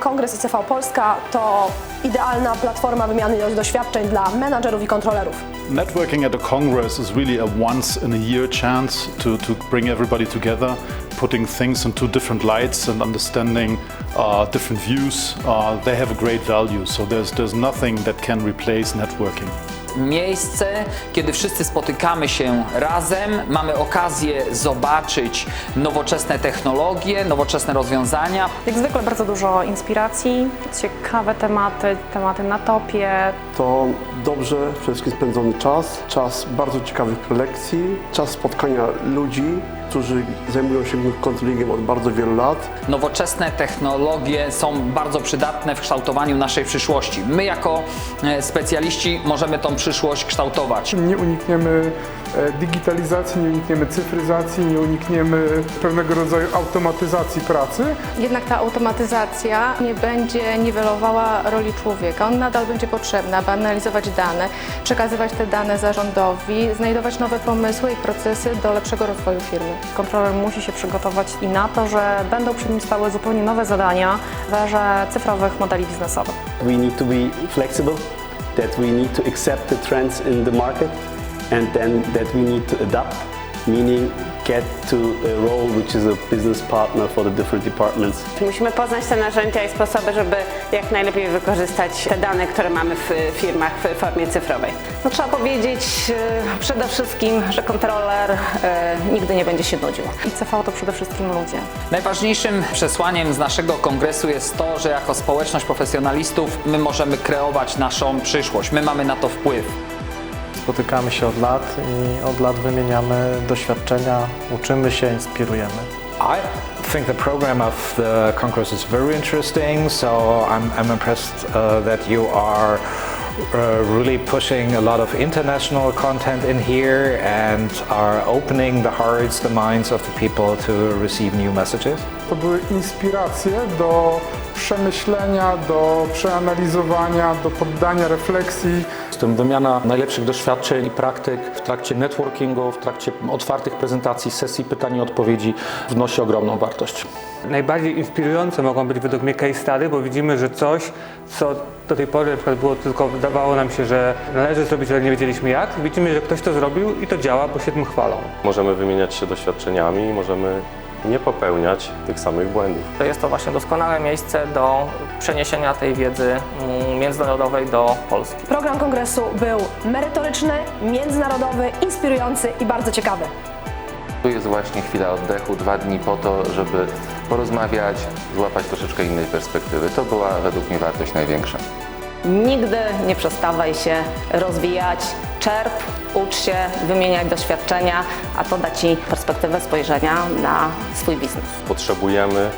Kongres ICV Polska to idealna platforma wymiany doświadczeń dla menadżerów i kontrolerów. Networking at a Congress is really a once in a year chance to, to bring everybody together, putting things into different lights and understanding uh, different views. Uh, they have a great value, so there's, there's nothing that can replace networking. Miejsce, kiedy wszyscy spotykamy się razem, mamy okazję zobaczyć nowoczesne technologie, nowoczesne rozwiązania. Jak zwykle bardzo dużo inspiracji, ciekawe tematy, tematy na topie. To dobrze przede wszystkim spędzony czas, czas bardzo ciekawych prelekcji, czas spotkania ludzi, którzy zajmują się kontrolingiem od bardzo wielu lat. Nowoczesne technologie są bardzo przydatne w kształtowaniu naszej przyszłości. My jako e, specjaliści możemy tą przyszłość kształtować. Nie unikniemy digitalizacji, nie unikniemy cyfryzacji, nie unikniemy pewnego rodzaju automatyzacji pracy. Jednak ta automatyzacja nie będzie niwelowała roli człowieka. On nadal będzie potrzebny, aby analizować dane, przekazywać te dane zarządowi, znajdować nowe pomysły i procesy do lepszego rozwoju firmy. Kontroler musi się przygotować i na to, że będą przed nim stały zupełnie nowe zadania w erze cyfrowych modeli biznesowych. We need to be flexible, that we need to accept the trends in the market, and then that we need to adapt, meaning get to a role which is a business partner for the different departments. Musimy poznać te narzędzia i sposoby, żeby jak najlepiej wykorzystać te dane, które mamy w firmach w formie cyfrowej. No, trzeba powiedzieć e, przede wszystkim, że kontroler e, nigdy nie będzie się nudził. ICV to przede wszystkim ludzie. Najważniejszym przesłaniem z naszego kongresu jest to, że jako społeczność profesjonalistów my możemy kreować naszą przyszłość. My mamy na to wpływ. Spotykamy się od lat i od lat wymieniamy doświadczenia, uczymy się, inspirujemy. I think the program of the Congress is very interesting, so I'm, I'm impressed uh, that you are uh, really pushing a lot of international content in here and are opening the hearts, the minds of the people to receive new messages. To były inspiracje do przemyślenia, do przeanalizowania, do poddania refleksji. Z tym wymiana najlepszych doświadczeń i praktyk w trakcie networkingu, w trakcie otwartych prezentacji, sesji pytań i odpowiedzi wnosi ogromną wartość. Najbardziej inspirujące mogą być według mnie case study, bo widzimy, że coś, co do tej pory na przykład było tylko, wydawało nam się, że należy zrobić, ale nie wiedzieliśmy jak, widzimy, że ktoś to zrobił i to działa, bo się tym chwalą. Możemy wymieniać się doświadczeniami możemy nie popełniać tych samych błędów. To jest to właśnie doskonałe miejsce do przeniesienia tej wiedzy mm, międzynarodowej do Polski. Program kongresu był merytoryczny, międzynarodowy, inspirujący i bardzo ciekawy. Tu jest właśnie chwila oddechu, dwa dni po to, żeby porozmawiać, złapać troszeczkę innej perspektywy. To była według mnie wartość największa. Nigdy nie przestawaj się rozwijać, czerp, ucz się, wymieniaj doświadczenia, a to da Ci perspektywę spojrzenia na swój biznes. Potrzebujemy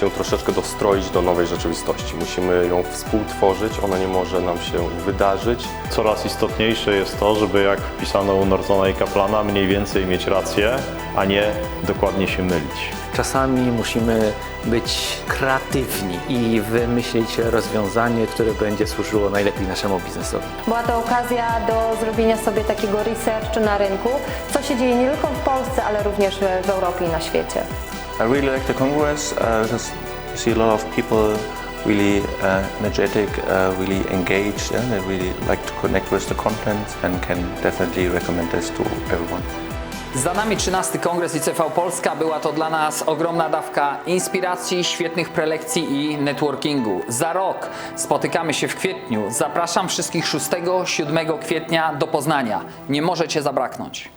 się troszeczkę dostroić do nowej rzeczywistości. Musimy ją współtworzyć, ona nie może nam się wydarzyć. Coraz istotniejsze jest to, żeby jak wpisano u Nortona i Kaplana mniej więcej mieć rację, a nie dokładnie się mylić. Czasami musimy być kreatywni i wymyślić rozwiązanie, które będzie służyło najlepiej naszemu biznesowi. Była to okazja do zrobienia sobie takiego researchu na rynku, co się dzieje nie tylko w Polsce, ale również w Europie i na świecie. I really like the Congress uh, because you see a lot of people really uh, energetic, uh, really engaged, and they really like to connect with the content and can definitely recommend this to everyone. Za nami 13 Kongres ICV Polska. Była to dla nas ogromna dawka inspiracji, świetnych prelekcji i networkingu. Za rok spotykamy się w kwietniu. Zapraszam wszystkich 6-7 kwietnia do Poznania. Nie możecie zabraknąć.